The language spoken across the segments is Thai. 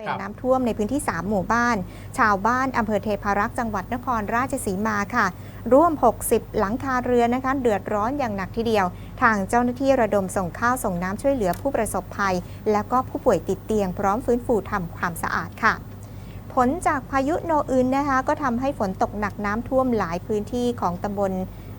เป็นครับน้ำท่วมในพื้นที่ 3 หมู่บ้าน ชาวบ้านอำเภอเทพารักษ์จังหวัดนครราชสีมาค่ะ ร่วม 60 หลังคาเรือนนะคะ เดือดร้อนอย่างหนักทีเดียว ทางเจ้าหน้าที่ระดมส่งข้าวส่งน้ำช่วยเหลือผู้ประสบภัย แล้วก็ผู้ป่วยติดเตียงพร้อมฟื้นฟูทำความสะอาดค่ะผลจากพายุโนอึนนะคะ ก็ทำให้ฝนตกหนักน้ำท่วมหลายพื้นที่ของตำบล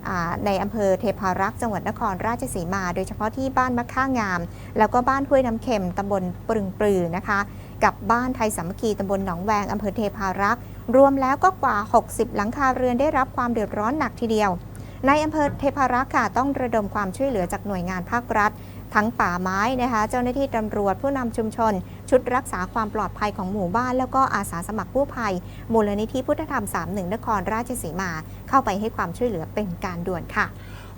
อ่าในอำเภอเทพารักษ์จังหวัดนครราชสีมา โดยเฉพาะที่บ้านมะค่างาม แล้วก็บ้านห้วยน้ำเค็มตำบลปรึงปรือนะคะ กับบ้านไทยสามัคคีตำบลหนองแวงอำเภอเทพารักษ์รวมแล้วก็กว่า 60 หลังคาเรือนได้รับความเดือดร้อนหนักทีเดียว ในอำเภอเทพารักษ์ค่ะต้องระดมความช่วยเหลือจากหน่วยงานภาครัฐ ทั้งป่าไม้นะคะเจ้าหน้าที่ตำรวจผู้นำชุมชน ชุดรักษาความปลอดภัยของหมู่บ้าน แล้วก็อาสาสมัครกู้ภัย มูลนิธิพุทธธรรม 31 นครราชสีมา เข้าไปให้ความช่วยเหลือเป็นการด่วนค่ะ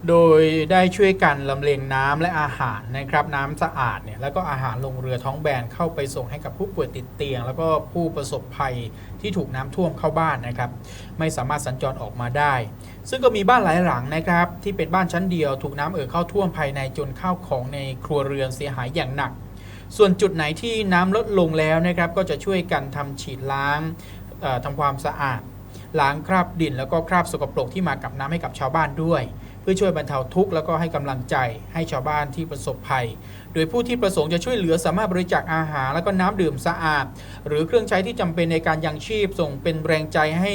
โดยได้ช่วยกันลำเลียงน้ำและอาหารนะครับน้ำสะอาดเนี่ยแล้วก็อาหารลงเรือท้องแบนเข้าไปส่งให้กับผู้ป่วยติดเตียง แล้วก็ผู้ประสบภัยที่ถูกน้ำท่วมเข้าบ้านนะครับ ไม่สามารถสัญจรออกมาได้ ซึ่งก็มีบ้านหลายหลังนะครับที่เป็นบ้านชั้นเดียว ถูกน้ำเอ่อเข้าท่วมภายในจนข้าวของในครัวเรือนเสียหายอย่างหนัก ส่วนจุดไหนที่น้ำลดลงแล้วนะครับ ก็จะช่วยกันทำฉีดล้างทำความสะอาด ล้างคราบดินแล้วก็คราบสกปรกที่มากับน้ำให้กับชาวบ้านด้วย เพื่อช่วยบรรเทาทุกข์แล้วก็ให้กำลังใจให้ชาวบ้านที่ประสบภัย โดยผู้ที่ประสงค์จะช่วยเหลือสามารถบริจาคอาหาร แล้วก็น้ำดื่มสะอาด หรือเครื่องใช้ที่จำเป็นในการยังชีพส่งเป็นแรงใจให้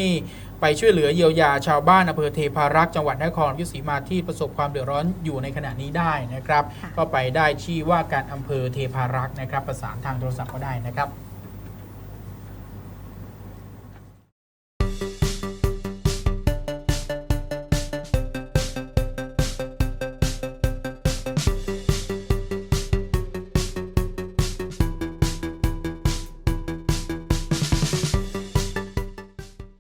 ไปช่วยเหลือเยียวยาชาวบ้านอำเภอเทพารักษ์จังหวัดนครราชสีมาที่ประสบความเดือดร้อนอยู่ในขณะนี้ได้นะครับ ก็ไปได้ที่ว่าการอำเภอเทพารักษ์นะครับ ประสานทางโทรศัพท์ก็ได้นะครับ